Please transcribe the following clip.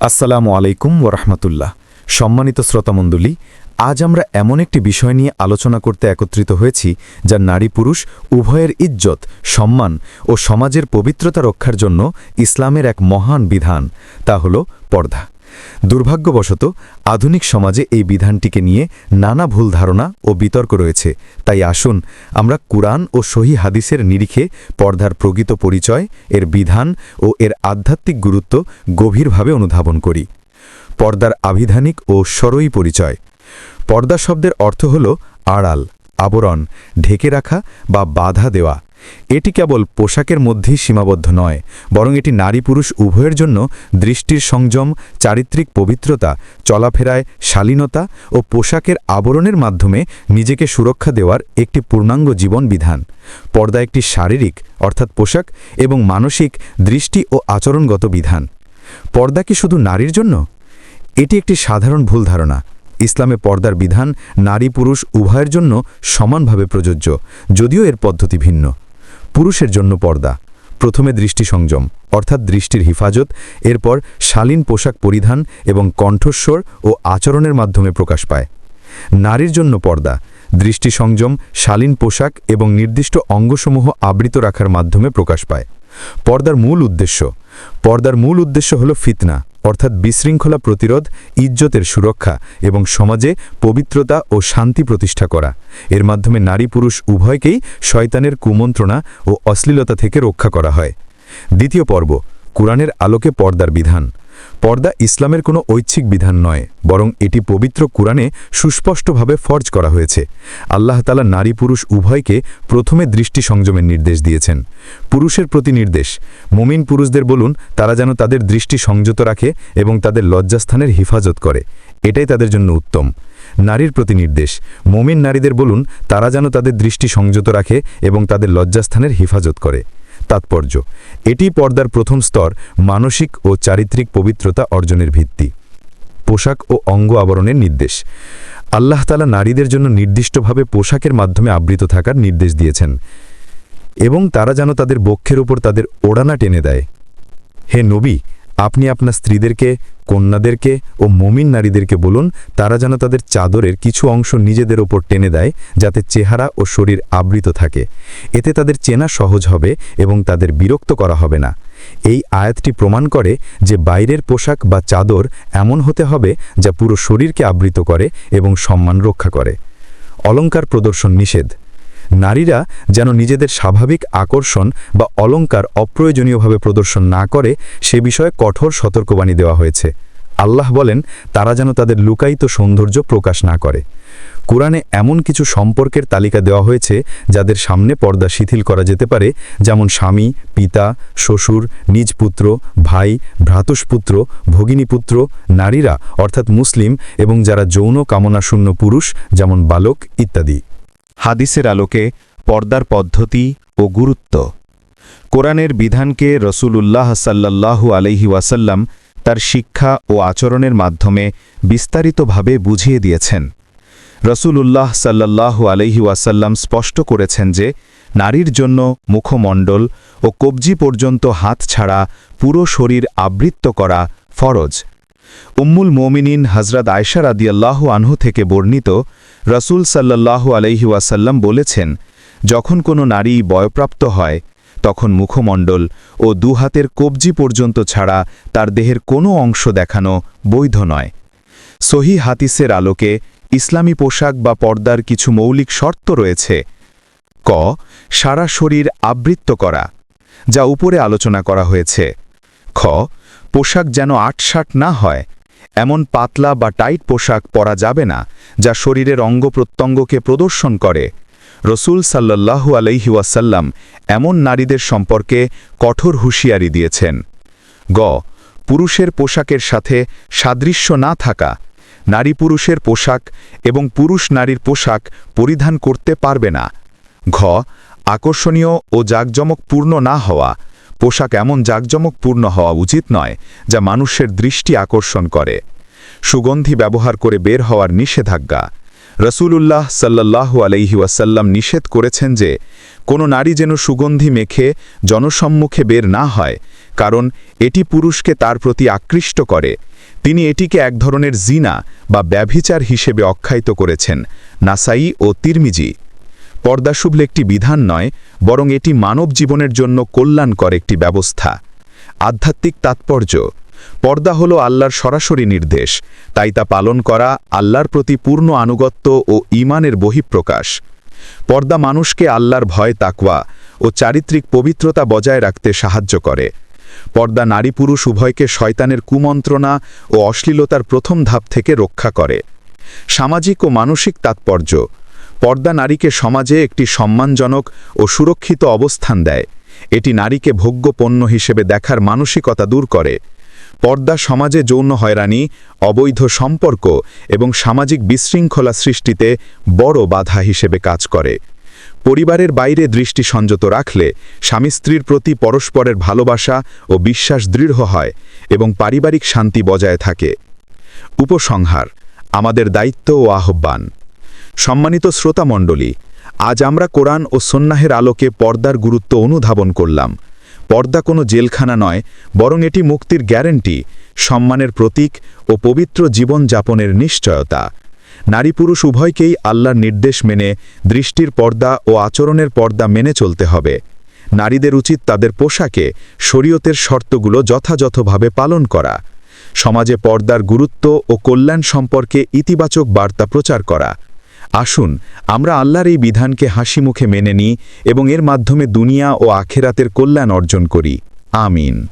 আসসালামু আলাইকুম ওরহমতুল্লাহ সম্মানিত শ্রোতামণ্ডলী আজ আমরা এমন একটি বিষয় নিয়ে আলোচনা করতে একত্রিত হয়েছি, যা নারী পুরুষ, উভয়ের ইজ্জত, সম্মান ও সমাজের পবিত্রতা রক্ষার জন্য ইসলামের এক মহান বিধান, তা হল পর্দা। দুর্ভাগ্যবশত, আধুনিক সমাজে এই বিধানটিকে নিয়ে নানা ভুল ধারণা ও বিতর্ক রয়েছে। তাই আসুন, আমরা কুরআন ও সহি হাদিসের নিরিখে পর্দার প্রকৃত পরিচয়, এর বিধান ও এর আধ্যাত্মিক গুরুত্ব গভীরভাবে অনুধাবন করি। পর্দার আবিধানিক ও সরই পরিচয়। পর্দা শব্দের অর্থ হল আড়াল, আবরণ, ঢেকে রাখা বা বাধা দেওয়া। এটি কেবল পোশাকের মধ্যেই সীমাবদ্ধ নয়, বরং এটি নারী পুরুষ উভয়ের জন্য দৃষ্টির সংযম, চারিত্রিক পবিত্রতা, চলাফেরায় শালীনতা ও পোশাকের আবরণের মাধ্যমে নিজেকে সুরক্ষা দেওয়ার একটি পূর্ণাঙ্গ জীবন বিধান। পর্দা একটি শারীরিক, অর্থাৎ পোশাক, এবং মানসিক, দৃষ্টি ও আচরণগত বিধান। পর্দা কি শুধু নারীর জন্য? এটি একটি সাধারণ ভুল ধারণা। ইসলামে পর্দার বিধান নারী পুরুষ উভয়ের জন্য সমানভাবে প্রযোজ্য, যদিও এর পদ্ধতি ভিন্ন। পুরুষের জন্য পর্দা, প্রথমে দৃষ্টি সংযম, অর্থাৎ দৃষ্টির হিফাজত, এরপর শালীন পোশাক পরিধান এবং কণ্ঠস্বর ও আচরণের মাধ্যমে প্রকাশ পায়। নারীর জন্য পর্দা, দৃষ্টি সংযম, শালীন পোশাক এবং নির্দিষ্ট অঙ্গসমূহ আবৃত রাখার মাধ্যমে প্রকাশ পায়। পর্দার মূল উদ্দেশ্য। পর্দার মূল উদ্দেশ্য হল ফিতনা, অর্থাৎ বিশৃঙ্খলা প্রতিরোধ, ইজ্জতের সুরক্ষা এবং সমাজে পবিত্রতা ও শান্তি প্রতিষ্ঠা করা। এর মাধ্যমে নারী পুরুষ উভয়কেই শয়তানের কুমন্ত্রণা ও অশ্লীলতা থেকে রক্ষা করা হয়। দ্বিতীয় পর্ব, কুরআনের আলোকে পর্দার বিধান। পর্দা ইসলামের কোনো ঐচ্ছিক বিধান নয়, বরং এটি পবিত্র কুরআনে সুস্পষ্টভাবে ফর্জ করা হয়েছে। আল্লাহ তালা নারী পুরুষ উভয়কে প্রথমে দৃষ্টি সংযমের নির্দেশ দিয়েছেন। পুরুষের প্রতি নির্দেশ, মুমিন পুরুষদের বলুন, তারা যেন তাদের দৃষ্টি সংযত রাখে এবং তাদের লজ্জাস্থানের হিফাজত করে। এটাই তাদের জন্য উত্তম। নারীর প্রতি নির্দেশ, মুমিন নারীদের বলুন, তারা যেন তাদের দৃষ্টি সংযত রাখে এবং তাদের লজ্জাস্থানের হিফাজত করে। তাৎপর্য। এটি পর্দার প্রথম স্তর মানসিক ও চারিত্রিক পবিত্রতা অর্জনের ভিত্তি। পোশাক ও অঙ্গ আবরণের নির্দেশ। আল্লাহ তালা নারীদের জন্য নির্দিষ্টভাবে পোশাকের মাধ্যমে আবৃত থাকার নির্দেশ দিয়েছেন এবং তারা যেন তাদের বক্ষের উপর তাদের ওড়ানা টেনে দেয়। হে নবী আপনি আপনার স্ত্রীদেরকে, কন্যাদেরকে ও মমিন নারীদেরকে বলুন, তারা যেন তাদের চাদরের কিছু অংশ নিজেদের ওপর টেনে দেয়, যাতে চেহারা ও শরীর আবৃত থাকে। এতে তাদের চেনা সহজ হবে এবং তাদের বিরক্ত করা হবে না। এই আয়াতটি প্রমাণ করে যে বাইরের পোশাক বা চাদর এমন হতে হবে যা পুরো শরীরকে আবৃত করে এবং সম্মান রক্ষা করে। অলঙ্কার প্রদর্শন নিষেধ। নারীরা যেন নিজেদের স্বাভাবিক আকর্ষণ বা অলঙ্কার অপ্রয়োজনীয়ভাবে প্রদর্শন না করে, সে বিষয়ে কঠোর সতর্কবাণী দেওয়া হয়েছে। আল্লাহ বলেন, তারা যেন তাদের লুকায়িত সৌন্দর্য প্রকাশ না করে। কোরআনে এমন কিছু সম্পর্কের তালিকা দেওয়া হয়েছে, যাদের সামনে পর্দা শিথিল করা যেতে পারে, যেমন স্বামী, পিতা, শ্বশুর, নিজ পুত্র, ভাই, ভ্রাতুষপুত্র, ভগিনীপুত্র, নারীরা, অর্থাৎ মুসলিম এবং যারা যৌন কামনাশূন্য পুরুষ, যেমন বালক, ইত্যাদি। হাদিসের আলোকে পর্দার পদ্ধতি ও গুরুত্ব। কোরআনের বিধানকে রসুলুল্লাহ সাল্লাল্লাহু আলহি ওয়াসাল্লাম তার শিক্ষা ও আচরণের মাধ্যমে বিস্তারিতভাবে বুঝিয়ে দিয়েছেন। রসুলুল্লাহ সাল্লাল্লাহু আলহি ওয়াসাল্লাম স্পষ্ট করেছেন যে, নারীর জন্য মুখমণ্ডল ও কবজি পর্যন্ত হাত ছাড়া পুরো শরীর আবৃত্ত করা ফরজ। উম্মুল মোমিনিন হজরত আয়সা রাদিয়াল্লাহু আনহু থেকে বর্ণিত রসুল সাল্লাল্লাহু আলহি বলেছেন, যখন কোনো নারী বয়প্রাপ্ত হয়, তখন মুখমণ্ডল ও দুহাতের কবজি পর্যন্ত ছাড়া তার দেহের কোনো অংশ দেখানো বৈধ নয়। সহি হাতিসের আলোকে ইসলামী পোশাক বা পর্দার কিছু মৌলিক শর্ত রয়েছে। ক, সারা শরীর আবৃত্ত করা, যা উপরে আলোচনা করা হয়েছে। খ পোশাক যেন আটসাট না হয়, এমন পাতলা বা টাইট পোশাক পরা যাবে না, যা শরীরের অঙ্গ প্রত্যঙ্গকে প্রদর্শন করে। রসুল সাল্লাল্লাহু আলাইহি ওয়াসাল্লাম এমন নারীদের সম্পর্কে কঠোর হুঁশিয়ারি দিয়েছেন। গ, পুরুষের পোশাকের সাথে সাদৃশ্য না থাকা, নারী পুরুষের পোশাক এবং পুরুষ নারীর পোশাক পরিধান করতে পারবে না। ঘ, আকর্ষণীয় ও জাঁকজমকপূর্ণ না হওয়া পোশাক এমন জাঁকজমকপূর্ণ হওয়া উচিত নয়, যা মানুষের দৃষ্টি আকর্ষণ করে। সুগন্ধি ব্যবহার করে বের হওয়ার নিষেধাজ্ঞা। রসুলুল্লাহ আলাইহি ওয়াসাল্লাম নিষেধ করেছেন যে, কোনো নারী যেন সুগন্ধি মেখে জনসম্মুখে বের না হয়, কারণ এটি পুরুষকে তার প্রতি আকৃষ্ট করে। তিনি এটিকে এক ধরনের জিনা বা ব্যভিচার হিসেবে অখ্যায়িত করেছেন, নাসাই ও তিরমিজি। পর্দা শুভলে একটি বিধান নয়, বরং এটি মানব জীবনের জন্য কল্যাণকর একটি ব্যবস্থা। আধ্যাত্মিক তাৎপর্য, পর্দা হল আল্লাহর সরাসরি নির্দেশ, তাই তা পালন করা আল্লাহর প্রতি পূর্ণ আনুগত্য ও ঈমানের বহিঃপ্রকাশ। পর্দা মানুষকে আল্লাহর ভয়, তাকওয়া ও চারিত্রিক পবিত্রতা বজায় রাখতে সাহায্য করে। পর্দা নারী পুরুষ উভয়কে শয়তানের কুমন্ত্রণা ও অশ্লীলতার প্রথম ধাপ থেকে রক্ষা করে। সামাজিক ও মানসিক তাৎপর্য পর্দা নারীকে সমাজে একটি সম্মানজনক ও সুরক্ষিত অবস্থান দেয়। এটি নারীকে ভোগ্য পণ্য হিসেবে দেখার মানসিকতা দূর করে। পর্দা সমাজে যৌন হয়রানি, অবৈধ সম্পর্ক এবং সামাজিক বিশৃঙ্খলা সৃষ্টিতে বড় বাধা হিসেবে কাজ করে। পরিবারের বাইরে দৃষ্টি সংযত রাখলে স্বামী স্ত্রীর প্রতি পরস্পরের ভালোবাসা ও বিশ্বাস দৃঢ় হয় এবং পারিবারিক শান্তি বজায় থাকে। উপসংহার, আমাদের দায়িত্ব ও আহ্বান। সম্মানিত শ্রোতামণ্ডলী আজ আমরা কোরআন ও সন্ন্যাহের আলোকে পর্দার গুরুত্ব অনুধাবন করলাম। পর্দা কোনো জেলখানা নয়, বরং এটি মুক্তির গ্যারেন্টি, সম্মানের প্রতীক ও পবিত্র জীবনযাপনের নিশ্চয়তা। নারী পুরুষ উভয়কেই আল্লাহর নির্দেশ মেনে দৃষ্টির পর্দা ও আচরণের পর্দা মেনে চলতে হবে। নারীদের উচিত তাদের পোশাকে, শরীয়তের শর্তগুলো যথাযথভাবে পালন করা। সমাজে পর্দার গুরুত্ব ও কল্যাণ সম্পর্কে ইতিবাচক বার্তা প্রচার করা। আসুন, আমরা আল্লাহর এই বিধানকে হাসি মুখে মেনে নিই এবং এর মাধ্যমে দুনিয়া ও আখেরাতের কল্যাণ অর্জন করি। আমিন।